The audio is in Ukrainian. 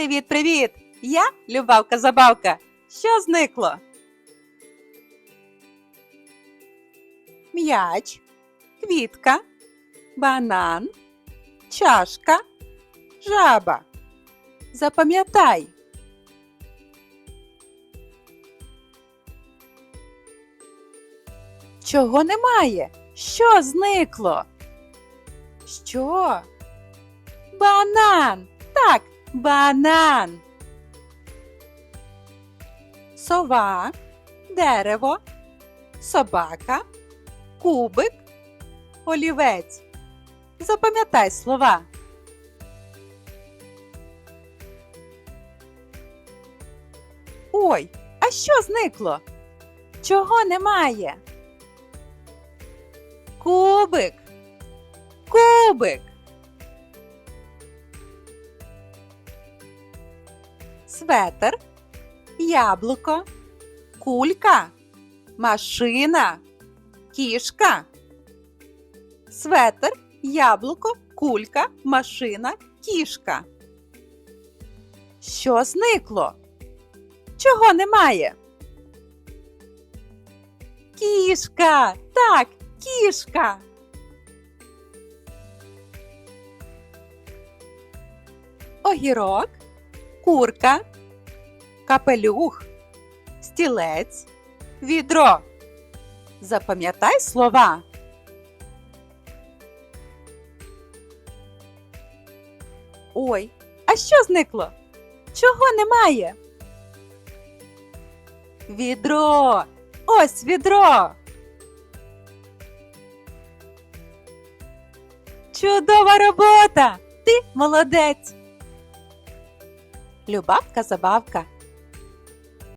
Привіт-привіт! Я Любавка Забавка. Що зникло? М'яч, квітка, банан, чашка, жаба. Запам'ятай. Чого немає? Що зникло? Що? Банан. Так, банан. Сова, дерево, собака, кубик, олівець. Запам'ятай слова. Ой, а що зникло? Чого немає? Кубик. Кубик. Светер, яблуко, кулька, машина, кішка. Светер, яблуко, кулька, машина, кішка. Що зникло? Чого немає? Кішка. Так, кішка. Огірок, курка, капелюх, стілець, відро. Запам'ятай слова. Ой, а що зникло? Чого немає? Відро. Ось відро. Чудова робота! Ти молодець. Любавка забавка